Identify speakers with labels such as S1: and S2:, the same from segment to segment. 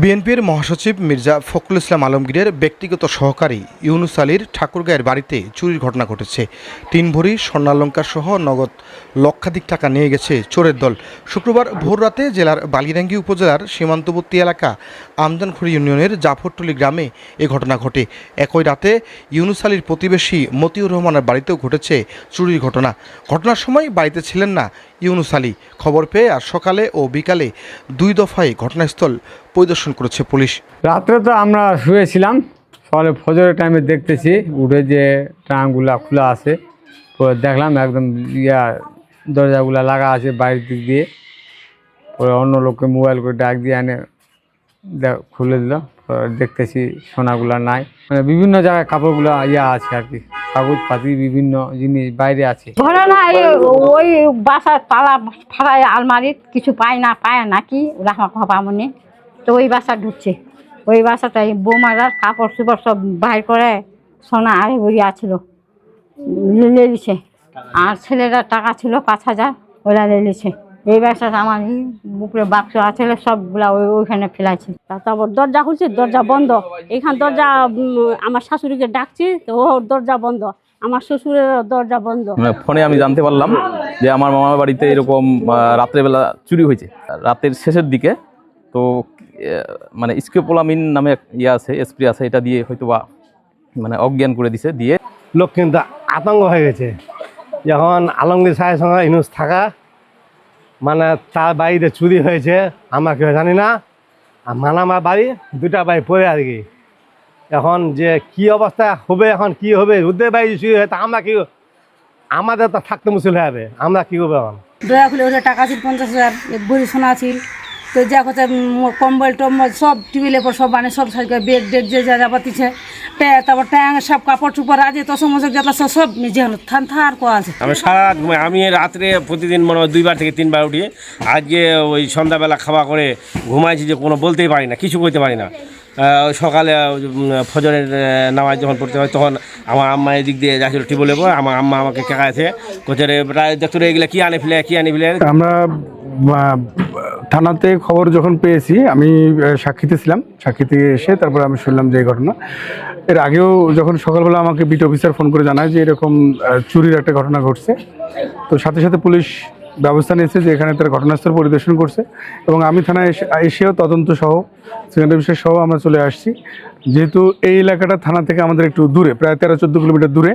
S1: বিএনপির মহাসচিব মির্জা ফখরুল ইসলাম আলমগীরের ব্যক্তিগত সহকারী ইউনুস আলীর ঠাকুরগাঁয়ের বাড়িতে চুরির ঘটনা ঘটেছে। তিন ভরি স্বর্ণালঙ্কার সহ নগদ লক্ষাধিক টাকা নিয়ে গেছে চোরের দল। শুক্রবার ভোররাতে জেলার বালিরাঙ্গি উপজেলার সীমান্তবর্তী এলাকা আমজানখড়ি ইউনিয়নের জাফরটলি গ্রামে এ ঘটনা ঘটে। একই রাতে ইউনুস আলীর প্রতিবেশী মতিউর রহমানের বাড়িতেও ঘটেছে চুরির ঘটনা। ঘটনার সময় বাড়িতে ছিলেন না ইউনুস আলী খবর পেয়ে আর সকালে ও বিকালে দুই দফায় ঘটনাস্থল পরিদর্শন করেছে পুলিশ।
S2: রাত্রে তো আমরা শুয়েছিলাম। সকালে ফজরের টাইমে দেখতেছি, উঠে যে ট্রাঙ্কগুলা খোলা আছে দেখলাম একদম ইয়া দরজাগুলা লাগা আছে বাইরের দিক দিয়ে। পরে অন্য লোককে মোবাইল করে ডাক দিয়ে এনে খুলে দিল। দেখতেছি, সোনাগুলা নাই। মানে বিভিন্ন জায়গায় কাপড়গুলা ইয়া আছে আর কি। কাগজ পাতি বিভিন্ন জিনিস বাইরে আছে।
S3: ধরে না ওই বাসার তালা ফাড়ায় আলমারির কিছু পায় না, পায় নাকি? রাখা খাবা মনে। তো ওই বাসা ঢুকছে। ওই বাসাটাই বৌমারার কাপড় চোপড় সব বাইর করে সোনা আড়ে ভরি আছিল লে দিছে আর ছেলেরা টাকা ছিল পাঁচ হাজার, ওরা লে দিছে এই বাসাটা আমার বুকরে বাক্স আছে সবগুলা ওই ওইখানে ফেলাইছে।
S4: তারপর দরজা খুলছি দরজা বন্ধ। এখান দরজা আমার শাশুড়িকে ডাকছি তো ওর দরজা বন্ধ। আমার শ্বশুরের দরজা বন্ধ।
S5: মানে ফোনে আমি জানতে পারলাম যে আমার মামার বাড়িতে এরকম রাত্রেবেলা চুরি হয়েছে। রাতের শেষের দিকে তো মানে স্কোপোলামিন নামে ইয়ে আছে স্প্রে আছে এটা দিয়ে হয়তো বা মানে অজ্ঞান করে দিছে দিয়ে
S6: লোক কিন্তু আতঙ্ক হয়ে গেছে। যখন আলমগীর সাহেবের সঙ্গে ইনুস থাকা মানে তার বাড়িতে চুরি হয়েছে, আমরা কেউ জানি না। আর মানামার বাড়ি, দুটা বাড়ি পড়ে আর কি। এখন যে কি অবস্থা হবে, এখন কি হবে, রুদ্রের বাড়ি চুরি হয়ে তা আমরা কি আমাদের তো থাকতে মুশকিল হবে আমরা কি করব এখন?
S7: দয়া খুলে ওটা টাকা ছিল, পঞ্চাশ হাজার সোনা ছিল। তো যা কথা কম্বল টম্বল সব টেবিলের পর সব মানে সব সাইজ বেড ডেড যে যা যাবাতিছে ট্যা- তারপর ট্যাং সব কাপড় চুপড় আছে তো সমস্ত যেটা সব সব নিজে হলো থান থার করা আছে।
S8: আমি সারা রাত ঘুমাই আমি রাত্রে প্রতিদিন মনে হয় দুইবার থেকে তিনবার উঠি আজকে ওই সন্ধ্যাবেলা খাওয়া করে ঘুমাইছি যে কোনো বলতেই পারি না কিছু করতে পারি না। সকালে ফজরের নামাজ যখন পড়তে হয় তখন আমার আম্মা এদিক দিয়ে যাচ্ছিল টিবলে পর আমার আম্মা আমাকে কেকাছে কোচে রে প্রায় দেখতো এগুলো কি আনে ফেলে কি আনে ফেলে?
S9: আমরা থানাতে খবর যখন পেয়েছি, আমি সাক্ষীতে ছিলাম। সাক্ষীতে এসে তারপর আমি শুনলাম যে এই ঘটনা। এর আগেও যখন সকালবেলা আমাকে বিট অফিসার ফোন করে জানায় যে এরকম চুরির একটা ঘটনা ঘটছে, তো সাথে সাথে পুলিশ ব্যবস্থা নিয়েছে যে এখানে তারা ঘটনাস্থল পরিদর্শন করছে এবং আমি থানায় এসে, এসেও তদন্ত সহ সেকেন্ডারি বিষয় সহ আমরা চলে আসছি। যেহেতু এই এলাকাটা থানা থেকে আমাদের একটু দূরে, প্রায় তেরো, চোদ্দ কিলোমিটার দূরে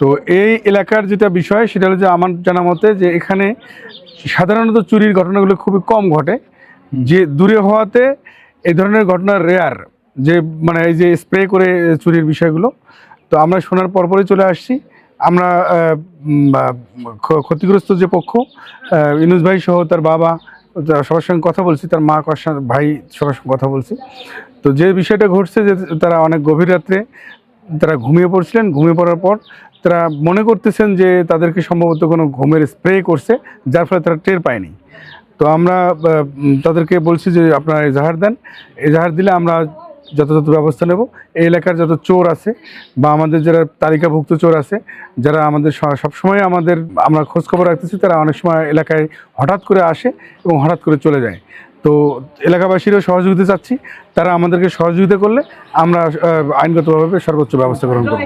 S9: তো এই এলাকার যেটা বিষয়, সেটা হলো যে আমার জানা মতে যে এখানে সাধারণত চুরির ঘটনাগুলো খুবই কম ঘটে। যে দূরে হওয়াতে এই ধরনের ঘটনা রেয়ার যে মানে এই যে স্প্রে করে চুরির বিষয়গুলো। তো আমরা শোনার পরপরই চলে আসছি। আমরা ক্ষতিগ্রস্ত যে পক্ষ ইনুজ ভাই সহ তার বাবা সবার সঙ্গে কথা বলছি, তার মা ভাই সবার সঙ্গে কথা বলছি। তো যে বিষয়টা ঘটছে যে তারা অনেক গভীর রাত্রে তারা ঘুমিয়ে পড়ছিলেন। ঘুমিয়ে পড়ার পর তারা মনে করতেছেন যে তাদেরকে সম্ভবত কোনো ঘুমের স্প্রে করছে, যার ফলে তারা টের পায়নি। তো আমরা তাদেরকে বলছি যে আপনারা এজাহার দেন। এজাহার দিলে আমরা যথাযথ ব্যবস্থা নেব। এই এলাকার যত চোর আছে বা আমাদের যারা তালিকাভুক্ত চোর আছে, যারা আমাদের সবসময় আমাদের, আমরা খোঁজখবর রাখতেছি, তারা অনেক সময় এলাকায় হঠাৎ করে আসে এবং হঠাৎ করে চলে যায়। তো এলাকাবাসীরও সহযোগিতা চাচ্ছি। তারা আমাদেরকে সহযোগিতা করলে আমরা আইনগতভাবে সর্বোচ্চ ব্যবস্থা গ্রহণ করব।